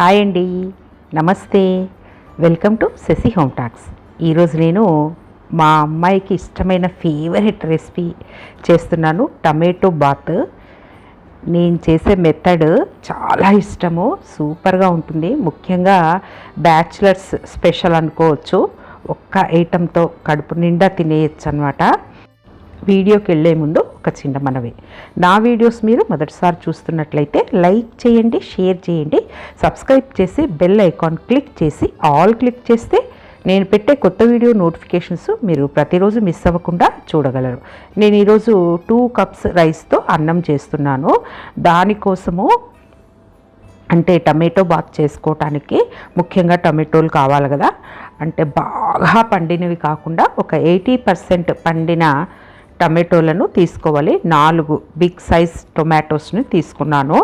Hi అండి. నమస్తే. Welcome to Shashi home talks. ఈరోజు నేను మా అమ్మాయికి ఇష్టమైన ఫేవరెట్ రెసిపీ చేస్తున్నాను. టమాటో బాత్. నేను చేసే మెథడ్ చాలా ఇష్టము. సూపర్గా ఉంటుంది. ముఖ్యంగా బ్యాచిలర్స్ స్పెషల్ అనుకోవచ్చు. ఒక్క ఐటెంతో కడుపు నిండా తినేయచ్చు అనమాట వీడియోకి వెళ్ళే ముందు ఒక చిన్న మనవి. నా వీడియోస్ మీరు మొదటిసారి చూస్తున్నట్లయితే లైక్ చేయండి షేర్ చేయండి సబ్స్క్రైబ్ చేసి బెల్ ఐకాన్ క్లిక్ చేసి ఆల్ క్లిక్ చేస్తే నేను పెట్టే కొత్త వీడియో నోటిఫికేషన్స్ మీరు ప్రతిరోజు మిస్ అవ్వకుండా చూడగలరు. నేను ఈరోజు టూ కప్స్ రైస్తో అన్నం చేస్తున్నాను. దానికోసము అంటే టమాటో బాత్ చేసుకోవటానికి ముఖ్యంగా టమాటోలు కావాలి కదా. అంటే బాగా పండినవి కాకుండా ఒక ఎయిటీ పర్సెంట్ పండిన టమాటోలను తీసుకోవాలి. నాలుగు బిగ్ సైజ్ టొమాటోస్ని తీసుకున్నాను.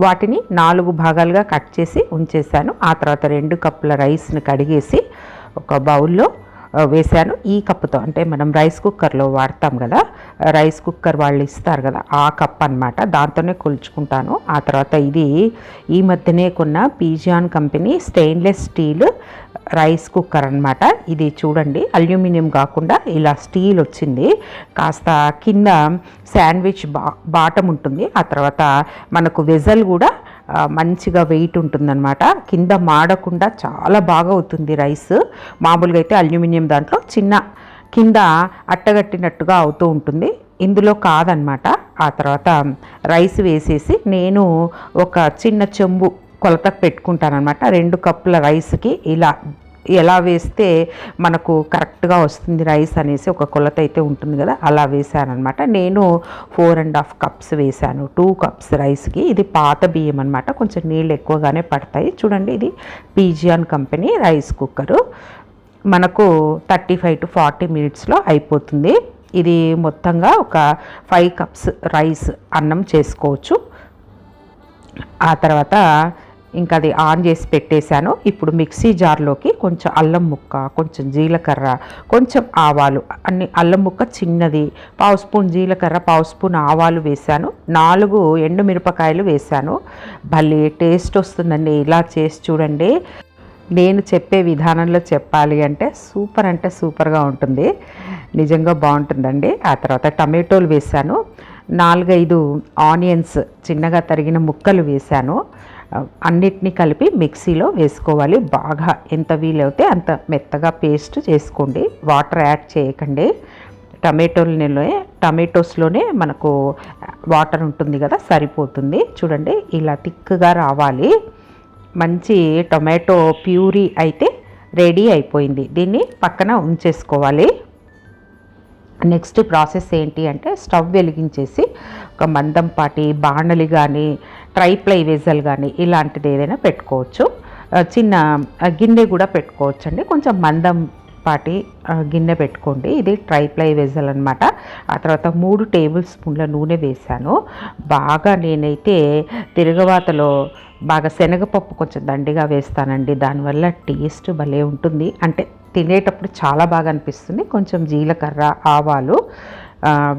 వాటిని నాలుగు భాగాలుగా కట్ చేసి ఉంచేసాను ఆ తర్వాత రెండు కప్పుల రైస్ని కడిగేసి ఒక బౌల్లో వేశాను. ఈ కప్పుతో అంటే మనం రైస్ కుక్కర్లో వాడతాం కదా రైస్ కుక్కర్ వాళ్ళు ఇస్తారు కదా ఆ కప్ అన్నమాట. దాంతోనే కొలుచుకుంటాను. ఆ తర్వాత ఇది ఈ మధ్యనే కొన్న Pigeon company stainless steel rice cooker అనమాట ఇది చూడండి అల్యూమినియం కాకుండా ఇలా స్టీల్ వచ్చింది. కాస్త కింద శాండ్విచ్ బా బాటం ఉంటుంది. ఆ తర్వాత మనకు వెజల్ కూడా మంచిగా వెయిట్ ఉంటుందన్నమాట. కింద మాడకుండా చాలా బాగా అవుతుంది రైస్. మామూలుగా అయితే అల్యూమినియం దాంట్లో చిన్న కింద అట్టగట్టినట్టుగా అవుతూ ఉంటుంది. ఇందులో కాదనమాట ఆ తర్వాత రైస్ వేసేసి నేను ఒక చిన్న చెంబు కొలతకు పెట్టుకుంటానమాట రెండు కప్పుల రైస్కి ఇలా ఎలా వేస్తే మనకు కరెక్ట్గా వస్తుంది రైస్ అనేసి ఒక కొలత అయితే ఉంటుంది కదా అలా వేసానమాట నేను ఫోర్ అండ్ హాఫ్ కప్స్ వేసాను టూ కప్స్ రైస్కి. ఇది పాత బియ్యం అనమాట కొంచెం నీళ్ళు ఎక్కువగానే పడతాయి. చూడండి ఇది పీజియాన్ కంపెనీ రైస్ కుక్కరు. మనకు థర్టీ ఫైవ్ టు ఫార్టీ మినిట్స్లో అయిపోతుంది. ఇది మొత్తంగా ఒక ఫైవ్ కప్స్ రైస్ అన్నం చేసుకోవచ్చు. ఆ తర్వాత ఇంకా అది ఆన్ చేసి పెట్టేశాను. ఇప్పుడు మిక్సీ జార్లోకి కొంచెం అల్లం ముక్క కొంచెం జీలకర్ర కొంచెం ఆవాలు అన్ని అల్లం ముక్క చిన్నది పావు స్పూన్ జీలకర్ర పావు స్పూన్ ఆవాలు వేశాను. నాలుగు ఎండుమిరపకాయలు వేశాను. భలే టేస్ట్ వస్తుందండి ఇలా చేసి చూడండి. నేను చెప్పే విధానంలో చెప్పాలి అంటే సూపర్ అంటే సూపర్గా ఉంటుంది. నిజంగా బాగుంటుందండి. ఆ తర్వాత టమాటోలు వేశాను. నాలుగైదు ఆనియన్స్ చిన్నగా తరిగిన ముక్కలు వేశాను. అన్నిటినీ కలిపి మిక్సీలో వేసుకోవాలి. బాగా ఎంత వీలవుతే అంత మెత్తగా పేస్ట్ చేసుకోండి. వాటర్ యాడ్ చేయకండి. టమాటోలనే టమాటోస్లోనే మనకు వాటర్ ఉంటుంది కదా సరిపోతుంది. చూడండి ఇలా థిక్గా రావాలి. మంచి టొమాటో ప్యూరీ అయితే రెడీ అయిపోయింది. దీన్ని పక్కన ఉంచేసుకోవాలి. నెక్స్ట్ ప్రాసెస్ ఏంటి అంటే స్టవ్ వెలిగించేసి ఒక మందంపాటి బాణలి కానీ ట్రైప్లై వెజల్ కానీ ఇలాంటిది ఏదైనా పెట్టుకోవచ్చు. చిన్న గిన్నె కూడా పెట్టుకోవచ్చు అండి కొంచెం మందం పాటి గిన్నె పెట్టుకోండి. ఇది ట్రైప్లై వెజల్ అనమాట ఆ తర్వాత మూడు టేబుల్ స్పూన్ల నూనె వేశాను. బాగా నేనైతే తిరగవాతలో బాగా శనగపప్పు కొంచెం దండిగా వేస్తానండి. దానివల్ల టేస్ట్ భలే ఉంటుంది. అంటే తినేటప్పుడు చాలా బాగా అనిపిస్తుంది. కొంచెం జీలకర్ర ఆవాలు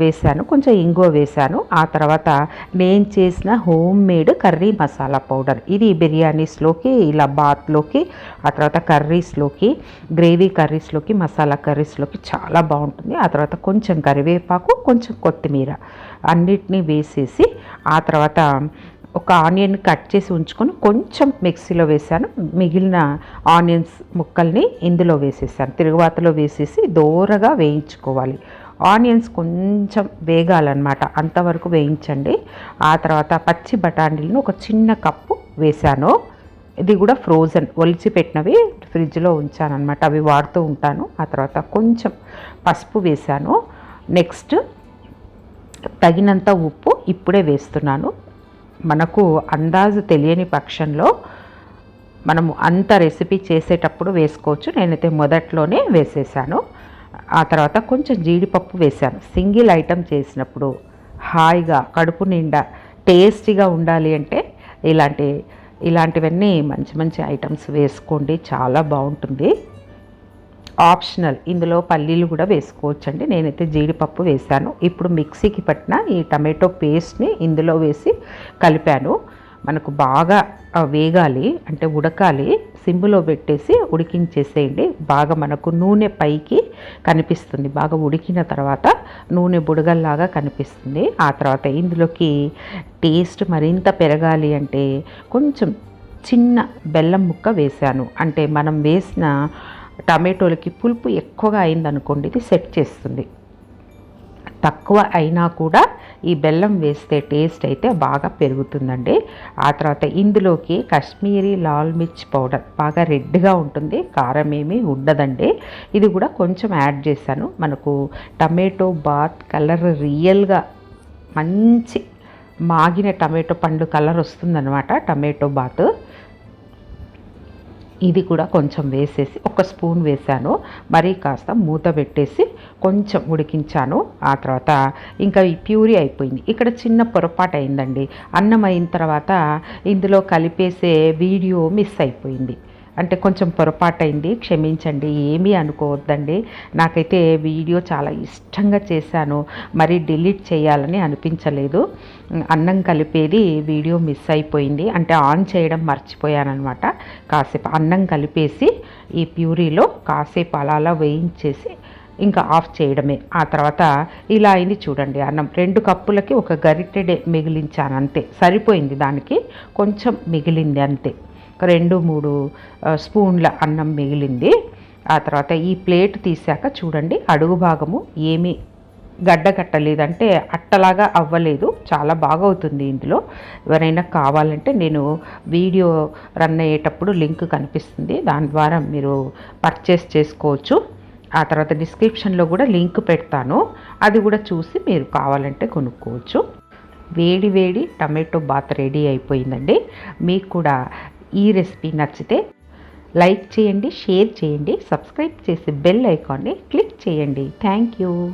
వేశాను కొంచెం ఇంగువ వేశాను. ఆ తర్వాత నేను చేసిన home made curry masala powder. ఇది బిర్యానీస్లోకి ఇలా బాత్లోకి ఆ తర్వాత కర్రీస్లోకి గ్రేవీ కర్రీస్లోకి మసాలా కర్రీస్లోకి చాలా బాగుంటుంది. ఆ తర్వాత కొంచెం కరివేపాకు కొంచెం కొత్తిమీర అన్నిటినీ వేసేసి ఆ తర్వాత ఒక ఆనియన్ కట్ చేసి ఉంచుకొని కొంచెం మిక్సీలో వేసాను మిగిలిన ఆనియన్స్ ముక్కల్ని ఇందులో వేసేసాను. తిరుగుబాతలో వేసేసి దోరగా వేయించుకోవాలి. ఆనియన్స్ కొంచెం వేగాలన్నమాట. అంతవరకు వేయించండి. ఆ తర్వాత పచ్చి బఠానీలను ఒక చిన్న కప్పు వేశాను. ఇది కూడా ఫ్రోజన్ ఒలిచి పెట్టినవి ఫ్రిడ్జ్లో ఉంచాను అనమాట అవి వాడుతూ ఉంటాను. ఆ తర్వాత కొంచెం పసుపు వేశాను. నెక్స్ట్ తగినంత ఉప్పు ఇప్పుడే వేస్తున్నాను. మనకు అందాజు తెలియని పక్షంలో మనము అంత రెసిపీ చేసేటప్పుడు వేసుకోవచ్చు. నేనైతే మొదట్లోనే వేసేసాను ఆ తర్వాత కొంచెం జీడిపప్పు వేశాను. సింగిల్ ఐటెం చేసినప్పుడు హాయిగా కడుపు నిండా టేస్టీగా ఉండాలి అంటే ఇలాంటి ఇలాంటివన్నీ మంచి మంచి ఐటమ్స్ వేసుకోండి. చాలా బాగుంటుంది. ఆప్షనల్. ఇందులో పల్లీలు కూడా వేసుకోవచ్చండి. నేనైతే జీడిపప్పు వేశాను. ఇప్పుడు మిక్సీకి పట్టిన ఈ టమాటో పేస్ట్ని ఇందులో వేసి కలిపాను. మనకు బాగా వేగాలి అంటే ఉడకాలి సింబులో పెట్టేసి ఉడికించేసేయండి. బాగా మనకు నూనె పైకి కనిపిస్తుంది. బాగా ఉడికిన తర్వాత నూనె బుడగల్లాగా కనిపిస్తుంది. ఆ తర్వాత ఇందులోకి టేస్ట్ మరింత పెరగాలి అంటే కొంచెం చిన్న బెల్లం ముక్క వేశాను. అంటే మనం వేసిన టమాటోలకి పులుపు ఎక్కువగా అయిందనుకోండి ఇది సెట్ చేస్తుంది. తక్కువ అయినా కూడా ఈ బెల్లం వేస్తే టేస్ట్ అయితే బాగా పెరుగుతుందండి. ఆ తర్వాత ఇందులోకి కాశ్మీరీ లాల్ మిర్చ్ పౌడర్ బాగా రెడ్గా ఉంటుంది కారం ఏమీ ఉండదండి. ఇది కూడా కొంచెం యాడ్ చేశాను. మనకు టమాటో బాత్ కలర్ రియల్గా మంచి మాగిన టమాటో పండు కలర్ వస్తుందన్నమాట టమాటో బాత్. ఇది కూడా కొంచెం వేసేసి ఒక స్పూన్ వేసాను మరీ కాస్త మూత పెట్టేసి కొంచెం ఉడికించాను. ఆ తర్వాత ఇంకా ఈ ప్యూరీ అయిపోయింది. ఇక్కడ చిన్న పొరపాటు అయిందండి. అన్నం అయిన తర్వాత ఇందులో కలిపేసే వీడియో మిస్ అయిపోయింది. అంటే కొంచెం పొరపాటైంది క్షమించండి ఏమీ అనుకోవద్దండి. నాకైతే వీడియో చాలా ఇష్టంగా చేశాను మరి డిలీట్ చేయాలని అనిపించలేదు. అన్నం కలిపేది వీడియో మిస్ అయిపోయింది అంటే ఆన్ చేయడం మర్చిపోయానమాట కాసేపు అన్నం కలిపేసి ఈ ప్యూరీలో కాసేపు అలా అలా వేయించేసి ఇంకా ఆఫ్ చేయడమే. ఆ తర్వాత ఇలా అయింది చూడండి అన్నం. రెండు కప్పులకి ఒక గరిటెడే మిగిలించాను అంతే. సరిపోయింది దానికి కొంచెం మిగిలింది అంతే. ఒక రెండు మూడు స్పూన్ల అన్నం మిగిలింది. ఆ తర్వాత ఈ ప్లేట్ తీసాక చూడండి అడుగు భాగము ఏమీ గడ్డ కట్టలేదంటే అట్టలాగా అవ్వలేదు. చాలా బాగా అవుతుంది ఇందులో. ఎవరైనా కావాలంటే నేను వీడియో రన్ అయ్యేటప్పుడు లింక్ కనిపిస్తుంది. దాని ద్వారా మీరు పర్చేస్ చేసుకోవచ్చు. ఆ తర్వాత డిస్క్రిప్షన్లో కూడా లింక్ పెడతాను. అది కూడా చూసి మీరు కావాలంటే కొనుక్కోవచ్చు. వేడి వేడి టమాటో బాత్ రెడీ అయిపోయిందండి. మీకు కూడా ఈ రెసిపీ నచ్చితే లైక్ చేయండి షేర్ చేయండి సబ్స్క్రైబ్ చేసి బెల్ ఐకాన్ని క్లిక్ చేయండి. Thank you.